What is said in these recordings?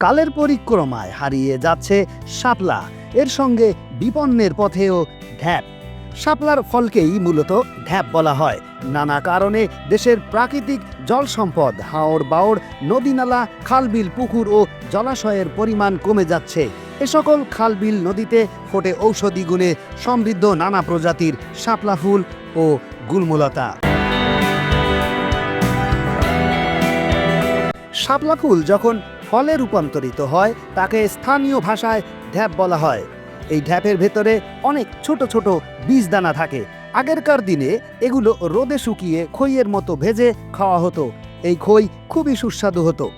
কালের পরিক্রমায় হারিয়ে যাচ্ছে শাপলা। এর সঙ্গে বিপন্নের পথেও ঢ্যাপ। শাপলার ফলকেই মূলত ঢ্যাপ বলা হয়। নানা কারণে দেশের প্রাকৃতিক জল সম্পদ হাওড় বাওড় নদীনালা খালবিল, পুকুর ও জলাশয়ের পরিমাণ কমে যাচ্ছে। এ সকল খালবিল নদীতে ফোটে ঔষধি গুণে সমৃদ্ধ নানা প্রজাতির শাপলা ফুল ও গুলমুলতা। শাপলা ফুল যখন ফলে রূপান্তরিত হয়, তাকে স্থানীয় ভাষায় ঢ্যাপ বলা হয়। এই ঢ্যাপের ভেতরে অনেক ছোট ছোট বীজদানা থাকে। আগেরকার দিনে এগুলো রোদে শুকিয়ে খইয়ের মতো ভেজে খাওয়া হতো। এই খই খুবই সুস্বাদু হতো।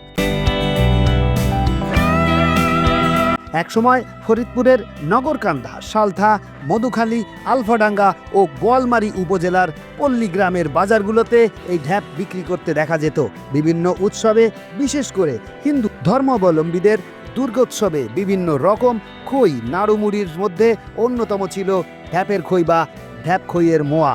একসময় ফরিদপুরের নগরকান্দা, সালথা, মধুখালী, আলফাডাঙ্গা ও গোয়ালমারী উপজেলার পল্লী গ্রামের বাজারগুলোতে এই ঢ্যাপ বিক্রি করতে দেখা যেত। বিভিন্ন উৎসবে, বিশেষ করে হিন্দু ধর্মাবলম্বীদের দুর্গোৎসবে বিভিন্ন রকম খই, নাড়ুমুড়ির মধ্যে অন্যতম ছিল ঢ্যাপের খই বা ঢ্যাপ খইয়ের মোয়া।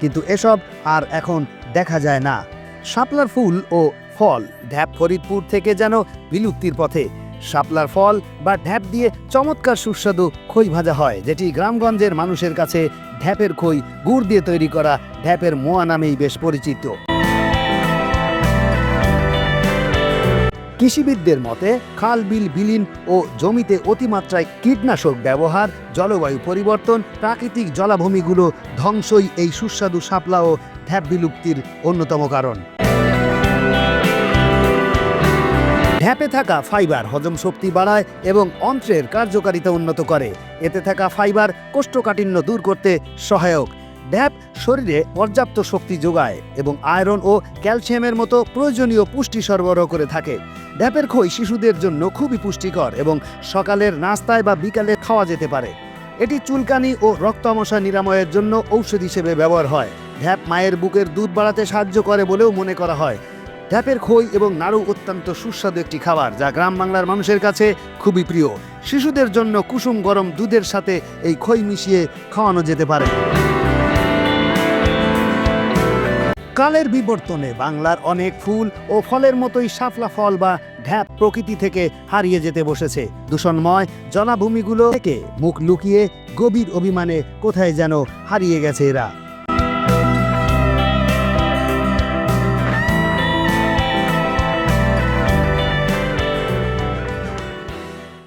কিন্তু এসব আর এখন দেখা যায় না। শাপলার ফুল ও ফল। ঢ্যাপ ফরিদপুর থেকে যেন বিলুপ্তির পথে। শাপলার ফল বা ঢ্যাপ দিয়ে চমৎকার সুস্বাদু খই ভাজা হয়, যেটি গ্রামগঞ্জের মানুষের কাছে ঢ্যাপের খই, গুড় দিয়ে তৈরি করা ঢ্যাপের মোয়া নামেই বেশ পরিচিত। কৃষিবিদদের মতে, খাল, বিল, বিলীন ও জমিতে অতিমাত্রায় কীটনাশক ব্যবহার, জলবায়ু পরিবর্তন, প্রাকৃতিক জলাভূমিগুলো ধ্বংসই এই সুস্বাদু শাপলা ও ঢ্যাপ বিলুপ্তির অন্যতম কারণ। ঢ্যাপে থাকা ফাইবার হজম শক্তি বাড়ায় এবং অন্ত্রের কার্যকারিতা উন্নত করে। এতে থাকা ফাইবার কোষ্ঠকাঠিন্য দূর করতে সহায়ক। ঢ্যাপ শরীরে পর্যাপ্ত শক্তি যোগায় এবং আয়রন ও ক্যালসিয়ামের মতো প্রয়োজনীয় পুষ্টি সরবরাহ করে থাকে। ঢ্যাপের খই শিশুদের জন্য খুবই পুষ্টিকর এবং সকালের নাস্তায় বা বিকালে খাওয়া যেতে পারে। এটি চুলকানি ও রক্তামশা নিরাময়ের জন্য ঔষধ হিসেবে ব্যবহার হয়। ঢ্যাপ মায়ের বুকের দুধ বাড়াতে সাহায্য করে বলেও মনে করা হয়। ঢ্যাপের খই এবং নাড়ু অত্যন্ত সুস্বাদু একটি খাবার, যা গ্রাম বাংলার মানুষের কাছে খুবই প্রিয়। শিশুদের জন্য কুসুম গরম দুধের সাথে এই খই মিশিয়ে খাওয়ানো যেতে পারে। কালের বিবর্তনে বাংলার অনেক ফুল ও ফলের মতোই শাপলা ফল বা ঢ্যাপ প্রকৃতি থেকে হারিয়ে যেতে বসেছে। দূষণময় জলাভূমিগুলো থেকে মুখ লুকিয়ে গভীর অভিমানে কোথায় যেন হারিয়ে গেছে এরা।